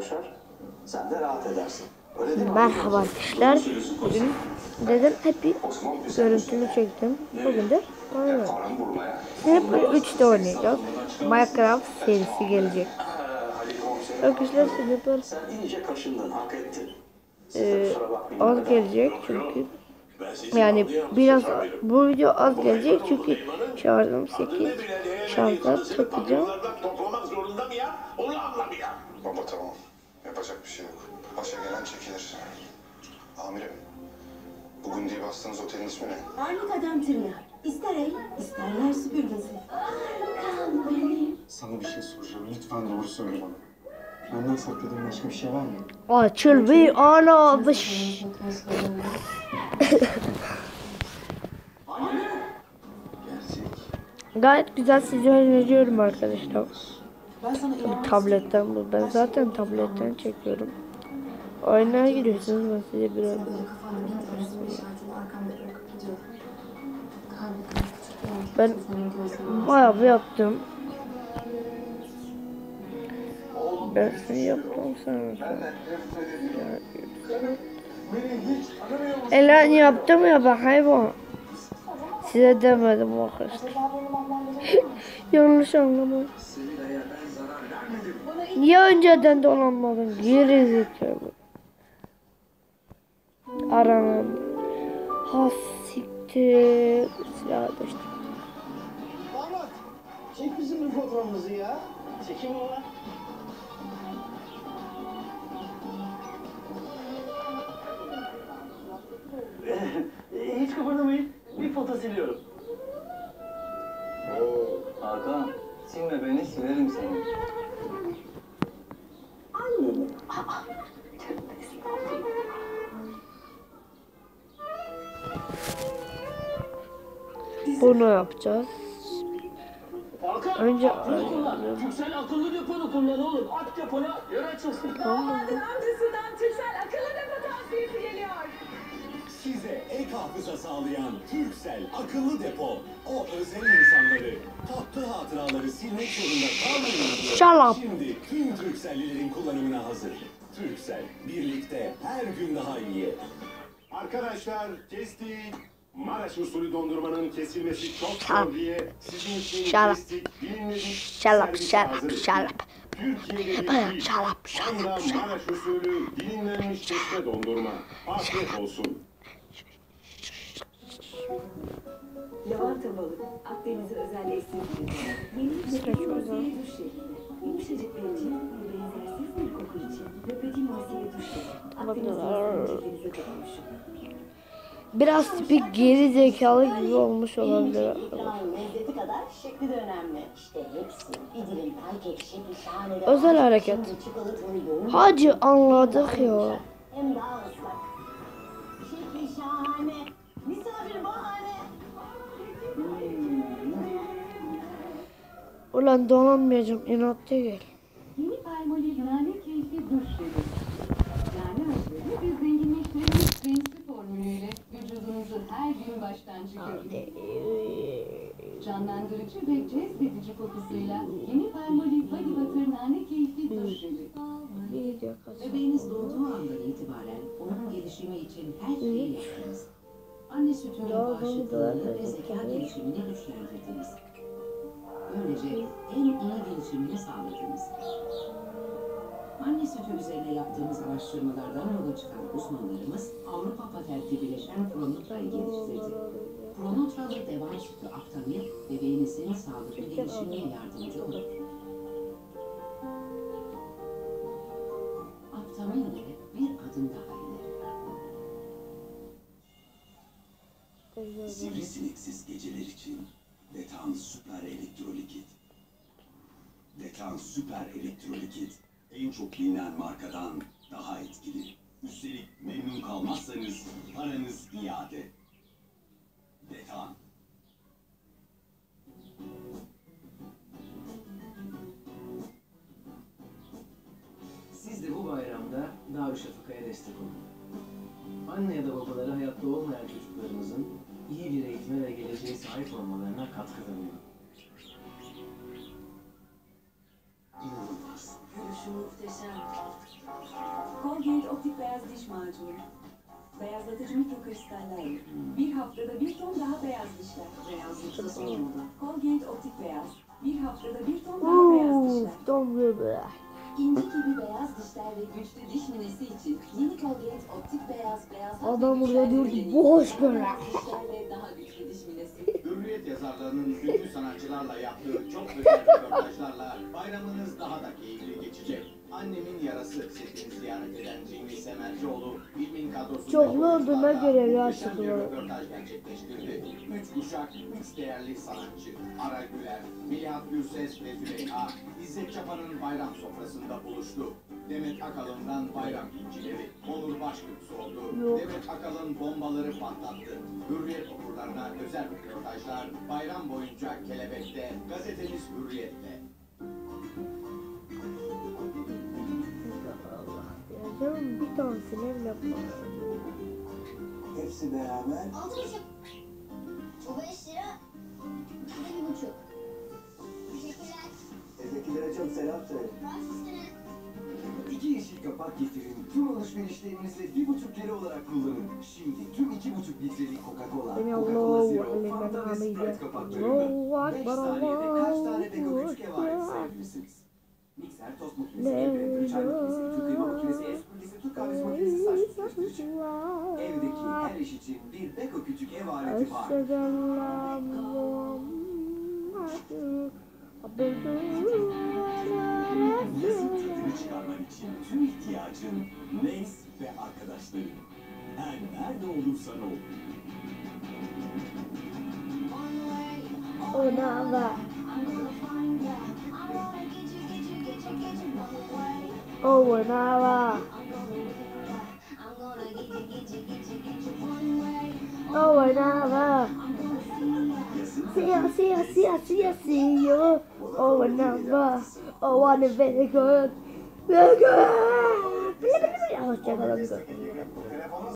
boşar. Sen de rahat edersin. Öyle değil mi? Merhaba arkadaşlar. Bugün dedim hep bir görüntümü çektim. Bugün de oynuyorum. Hep böyle 3'te oynayacağız. Minecraft serisi gelecek. Arkadaşlar e, Kusura bakmayın. az gelecek çünkü. Yani biraz bu video az gelecek çünkü şarjım 8 şarja takacağım. Toplamak zorunda mı ya? Onu anlamıyor. Baba tamam. Yapacak bir şey yok. Başa gelen çekilir. Amirim. Bugün diye bastığınız otelin ismi ne? Harikadan tırnağı. İster el, isterler süpürgesi. Harikam benim. Sana bir şey soracağım. Lütfen doğru söyle bana. Benden sakladığın başka bir şey var mı? Açıl bir ana. Gerçek. Gayet güzel sizi öneriyorum arkadaşlar. Tabletten bu. Ben zaten tabletten çekiyorum. Oyuna giriyorsunuz ben size biraz Ben bayağı bir yaptım. Ben seni yaptım sen. Elan yaptım ya ben hayvan. Size demedim arkadaşlar. Yanlış anlamayın. Niye önceden dolanmadın? Geri zekalı. Aranın. Ha siktir. Silah düştü. Damat, çek bizim bir fotoğrafımızı ya. Çekim o lan. Hiç kıpırdamayın. Bir foto siliyorum. Hakan, silme beni silerim seni. Bunu yapacağız. Hakan, Önce- aklını kullan. Türksel akıllı deponu kullan oğlum. At depona, yer açılsın. Damadın amcasından Türksel hafıza sağlayan Türksel akıllı depo. O özel insanları, tatlı hatıraları silmek zorunda kalmayın diye. Shut up. Şimdi tüm Türkcellilerin kullanımına hazır. Türksel, birlikte her gün daha iyi. Arkadaşlar kestik. Maraş usulü dondurmanın kesilmesi çok zor diye sizin için kestik. Şalap servis şalap hazır. şalap. Türkiye'de şalap, şalap. Maraş usulü dilimlenmiş kesme dondurma. Afiyet olsun. Lavanta balık, Akdeniz'e özel esinti. Duş jeli. Yumuşacık cilt ve benzersiz bir koku için. Ve Petit Marseille duş jeli. Akdeniz'in cildinize dokunmuşum. Biraz tipik geri zekalı gibi olmuş olabilir. Lezzeti kadar şekli de önemli. İşte hepsi bir dilim pankek şekli şahane. Özel hareket. Hacı anladık ya. Hem daha ıslak. Şekli şahane. Ulan dolanmayacağım inatçı gel. Yeni palmolive nane keyifli duş jeli. Nane özleri bir zenginleştirilmiş renkli formülüyle vücudunuzu her gün baştan çıkarır. Canlandırıcı ve cezbedici kokusuyla yeni palmolive body butter nane keyifli duş jeli. Bebeğiniz doğduğu andan itibaren onun gelişimi için her şeyi yaptınız. Anne sütünün bağışıklığını ve zeka gelişimini güçlendirdiniz. Böylece en iyi gelişimini sağladınız. Anne sütü üzerine yaptığımız araştırmalardan yola çıkan uzmanlarımız Avrupa patentli bileşen Pronutra'yı geliştirdi. Pronutra'lı devam sütü Aptamil, bebeğinizin sağlıklı gelişimine yardımcı olur. Aptamil ile bir adım daha ileri. Sivrisineksiz geceler için Detan Süper Elektrolikit. Detan Süper Elektrolikit en çok bilinen markadan daha etkili. Üstelik memnun kalmazsanız paranız iade. Detan. Siz de bu bayramda Darüşşafaka'ya destek olun. Anne ya da babaları hayatta olmayan çocuklarınızın iyi bir eğitime ve geleceğe sahip olmalarına katkıda bulunun. İnanılmaz. muhteşem. Colgate Optik Beyaz Diş Macunu. Beyazlatıcı mikrokristallerle. Bir haftada bir ton daha beyaz dişler. Beyazlıkta son moda. Colgate Optik Beyaz. Bir haftada bir ton daha beyaz dişler. Uuu, don gibi. İnci gibi beyaz dişler ve güçlü diş minesi için yeni Colgate Optik Beyaz Beyaz Adam burada diyor ki, Dişlerle daha güçlü diş minesi. Hürriyet yazarlarının ünlü sanatçılarla yaptığı çok özel röportajlarla bayramınız daha da keyifli geçecek. Annemin yarası setini ziyaret eden Cengiz Semercioğlu, filmin kadrosunda Çoklu olduğuna göre çocuklar. röportaj gerçekleştirdi. Üç kuşak, üç değerli sanatçı. Ara Güler, Melihat Gürses ve Züleyha, İzzet Çapa'nın bayram sofrasında buluştu. Demet Akalın'dan bayram incileri, Onur Başkurt sordu. Yok. Demet Akalın bombaları patlattı. Hürriyet okurlarına özel röportajlar bayram boyunca Kelebek'te, gazetemiz Hürriyet'te. Canım bir tanesini bile yapma. Hepsi beraber. Altı buçuk. Bu beş lira. Da bir buçuk. Teşekkürler. Evdekilere çok selam söyle. Baş üstüne. İki yeşil kapak getirin. Tüm alışverişlerinizde bir buçuk kere olarak kullanın. Şimdi tüm iki buçuk litrelik Coca-Cola, Coca-Cola Allahu Zero, Ekber Fanta ve Sprite kapaklarında. Allahu 5 Ekber saniyede kaç tane Beko küçük ev aleti Ekber. sayabilirsiniz? Mikser, tost makinesi, Ne evrendir, çay makinesi, ütü kıyma makinesi, kahvesi makinesi, saç. Evdeki her iş için bir Beko küçük ev aleti var. Yazın tadını çıkarman için tüm ihtiyacın Lays ve arkadaşların. Her nerede olursan ol. Ona var. Ona Oh, I never. See ya, see ya, see ya, see ya, see ya. Oh, I never. Oh, I never good. Vinegar. I was checking on the